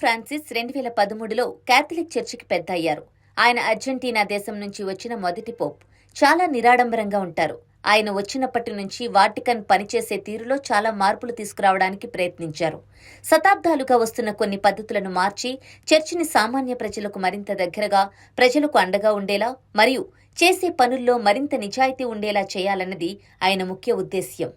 Francis రెండు వేల పదమూడులో క్యాథలిక్ చర్చికి పెద్ద అయ్యారు ఆయన అర్జెంటీనా దేశం నుంచి వచ్చిన మొదటి పోప్. చాలా నిరాడంబరంగా ఉంటారు. ఆయన వచ్చినప్పటి నుంచి వాటికన్ పనిచేసే తీరులో చాలా మార్పులు తీసుకురావడానికి ప్రయత్నించారు. శతాబ్దాలుగా వస్తున్న కొన్ని పద్ధతులను మార్చి చర్చిని సామాన్య ప్రజలకు మరింత దగ్గరగా ప్రజలకు అండగా ఉండేలా మరియు చేసే పనుల్లో మరింత నిజాయితీ ఉండేలా చేయాలన్నది ఆయన ముఖ్య ఉద్దేశ్యం.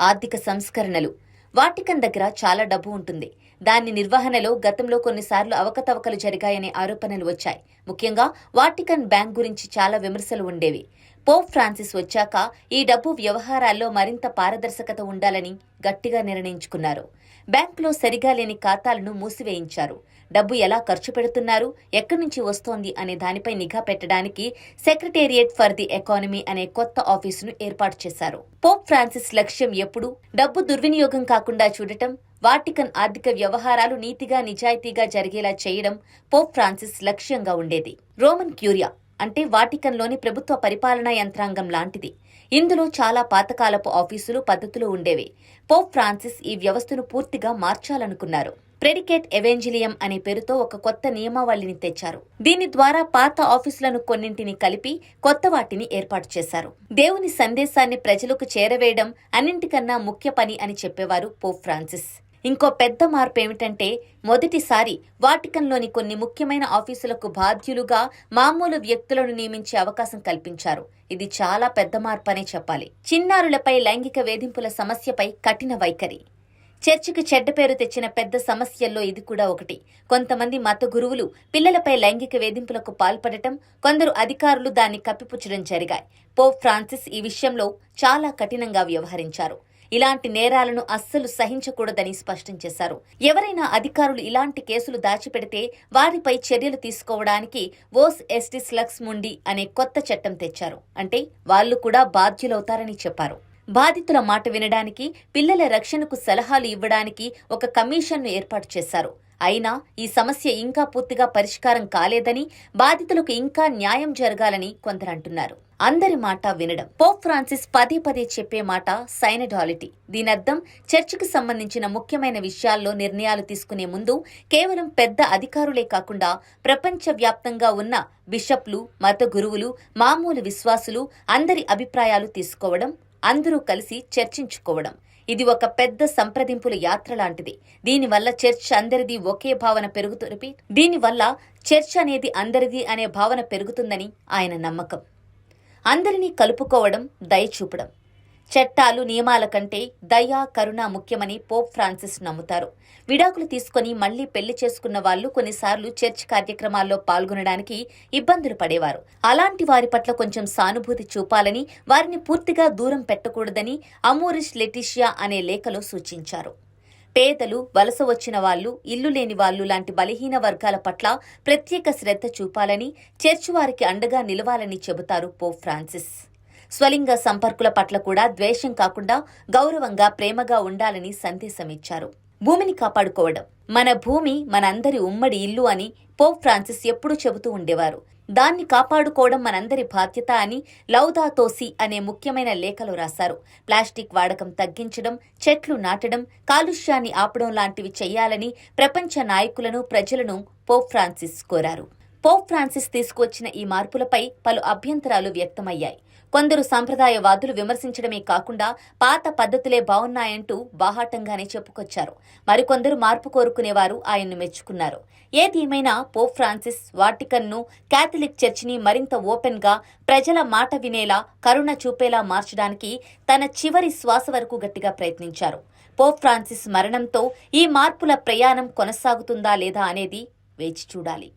ఆర్థిక సంస్కరణలు. వాటికన్ దగ్గర చాలా డబ్బు ఉంటుంది. దాని నిర్వహణలో గతంలో కొన్నిసార్లు అవకతవకలు జరిగాయనే ఆరోపణలు వచ్చాయి. ముఖ్యంగా వాటికన్ బ్యాంక్ గురించి చాలా విమర్శలు ఉండేవి. పోప్ ఫ్రాన్సిస్ వచ్చాక ఈ డబ్బు వ్యవహారాల్లో మరింత పారదర్శకత ఉండాలని గట్టిగా నిర్ణయించుకున్నారు. బ్యాంకులో సరిగా లేని ఖాతాలను మూసివేయించారు. డబ్బు ఎలా ఖర్చు పెడుతున్నారు ఎక్కడి నుంచి వస్తోంది అనే దానిపై నిఘా పెట్టడానికి సెక్రటేరియట్ ఫర్ ది ఎకానమీ అనే కొత్త ఆఫీసును ఏర్పాటు చేశారు. పోప్ ఫ్రాన్సిస్ లక్ష్యం ఎప్పుడు? డబ్బు దుర్వినియోగం కాకుండా చూడటం వాటికన్ ఆర్థిక వ్యవహారాలు నీతిగా నిజాయితీగా జరిగేలా చేయడం పోప్ ఫ్రాన్సిస్ లక్ష్యంగా ఉండేది. రోమన్ క్యూరియా అంటే వాటికన్లోని ప్రభుత్వ పరిపాలనా యంత్రాంగం లాంటిది. ఇందులో చాలా పాతకాలపు ఆఫీసులు పద్ధతులు ఉండేవి. పోప్ ఫ్రాన్సిస్ ఈ వ్యవస్థను పూర్తిగా మార్చాలనుకున్నారు. ప్రెడికేట్ ఎవెంజిలియం అనే పేరుతో ఒక కొత్త నియమావళిని తెచ్చారు. దీని ద్వారా పాత ఆఫీసులను కొన్నింటిని కలిపి కొత్త వాటిని ఏర్పాటు చేశారు. దేవుని సందేశాన్ని ప్రజలకు చేరవేయడం అన్నింటికన్నా ముఖ్య పని అని చెప్పేవారు పోప్ ఫ్రాన్సిస్. ఇంకో పెద్ద మార్పు ఏమిటంటే మొదటిసారి వాటికన్లోని కొన్ని ముఖ్యమైన ఆఫీసులకు బాధ్యులుగా మామూలు వ్యక్తులను నియమించే అవకాశం కల్పించారు. ఇది చాలా పెద్ద మార్పు అనే చెప్పాలి. చిన్నారులపై లైంగిక వేధింపుల సమస్యపై కఠిన వైఖరి. చర్చికి చెడ్డ పేరు తెచ్చిన పెద్ద సమస్యల్లో ఇది కూడా ఒకటి. కొంతమంది మత గురువులు పిల్లలపై లైంగిక వేధింపులకు పాల్పడటం కొందరు అధికారులు దాన్ని కప్పిపుచ్చడం జరిగాయి. పోప్ ఫ్రాన్సిస్ ఈ విషయంలో చాలా కఠినంగా వ్యవహరించారు. ఇలాంటి నేరాలను అస్సలు సహించకూడదని స్పష్టం చేశారు. ఎవరైనా అధికారులు ఇలాంటి కేసులు దాచిపెడితే వారిపై చర్యలు తీసుకోవడానికి ఓస్ ఎస్టిస్ లక్స్ ముండి అనే కొత్త చట్టం తెచ్చారు. అంటే వాళ్ళు కూడా బాధ్యులవుతారని చెప్పారు. బాధితుల మాట వినడానికి పిల్లల రక్షణకు సలహాలు ఇవ్వడానికి ఒక కమిషన్ను ఏర్పాటు చేశారు. అయినా ఈ సమస్య ఇంకా పూర్తిగా పరిష్కారం కాలేదని బాధితులకు ఇంకా న్యాయం జరగాలని కొందరు అంటున్నారు. అందరి మాట వినడం. పోప్ ఫ్రాన్సిస్ పదే పదే చెప్పే మాట సైనడాలిటీ. దీనర్థం చర్చికి సంబంధించిన ముఖ్యమైన విషయాల్లో నిర్ణయాలు తీసుకునే ముందు కేవలం పెద్ద అధికారులే కాకుండా ప్రపంచవ్యాప్తంగా ఉన్న బిషప్లు మత గురువులు మామూలు విశ్వాసులు అందరి అభిప్రాయాలు తీసుకోవడం అందరూ కలిసి చర్చించుకోవడం ఇది ఒక పెద్ద సంప్రదింపుల యాత్ర లాంటిది. దీనివల్ల చర్చ్ అందరిది ఒకే భావన పెరుగుతుంది దీనివల్ల చర్చ్ అనేది అందరిది అనే భావన పెరుగుతుందని ఆయన నమ్మకం. అందరినీ కలుపుకోవడం దయ చూపడం. చట్టాలు నియమాల కంటే దయ కరుణ ముఖ్యమని పోప్ ఫ్రాన్సిస్ నమ్ముతారు. విడాకులు తీసుకుని మళ్ళీ పెళ్ళి చేసుకున్న వాళ్ళు కొన్నిసార్లు చర్చ్ కార్యక్రమాల్లో పాల్గొనడానికి ఇబ్బందులు పడేవారు. అలాంటి వారి పట్ల కొంచెం సానుభూతి చూపాలని వారిని పూర్తిగా దూరం పెట్టకూడదని అమోరిష్ లెటిషియా అనే లేఖలో సూచించారు. పేదలు వలస వచ్చిన వాళ్ళు ఇల్లు లేని వాళ్ళు లాంటి బలహీన వర్గాల పట్ల ప్రత్యేక శ్రద్ధ చూపాలని చర్చ్ వారికి అండగా నిలవాలని చెబుతారు పోప్ ఫ్రాన్సిస్. స్వలింగ సంపర్కుల పట్ల కూడా ద్వేషం కాకుండా గౌరవంగా ప్రేమగా ఉండాలని సందేశమిచ్చారు. భూమిని కాపాడుకోవడం. మన భూమి మనందరి ఉమ్మడి ఇల్లు అని పోప్ ఫ్రాన్సిస్ ఎప్పుడూ చెబుతూ ఉండేవారు. దాన్ని కాపాడుకోవడం మనందరి బాధ్యత అని లౌదాతోసి అనే ముఖ్యమైన లేఖలో రాశారు. ప్లాస్టిక్ వాడకం తగ్గించడం చెట్లు నాటడం కాలుష్యాన్ని ఆపడం లాంటివి చేయాలని ప్రపంచ నాయకులను ప్రజలను పోప్ ఫ్రాన్సిస్ కోరారు. పోప్ ఫ్రాన్సిస్ తీసుకువచ్చిన ఈ మార్పులపై పలు అభ్యంతరాలు వ్యక్తమయ్యాయి. కొందరు సంప్రదాయవాదులు విమర్శించడమే కాకుండా పాత పద్ధతులే బాగున్నాయంటూ బాహాటంగానే చెప్పుకొచ్చారు. మరికొందరు మార్పు కోరుకునేవారు ఆయన్ను మెచ్చుకున్నారు. ఏది ఏమైనా పోప్ ఫ్రాన్సిస్ వాటికన్ను కేథలిక్ చర్చిని మరింత ఓపెన్గా ప్రజల మాట వినేలా కరుణ చూపేలా మార్చడానికి తన చివరి శ్వాస వరకు గట్టిగా ప్రయత్నించారు. పోప్ ఫ్రాన్సిస్ మరణంతో ఈ మార్పుల ప్రయాణం కొనసాగుతుందా లేదా అనేది వేచి చూడాలి.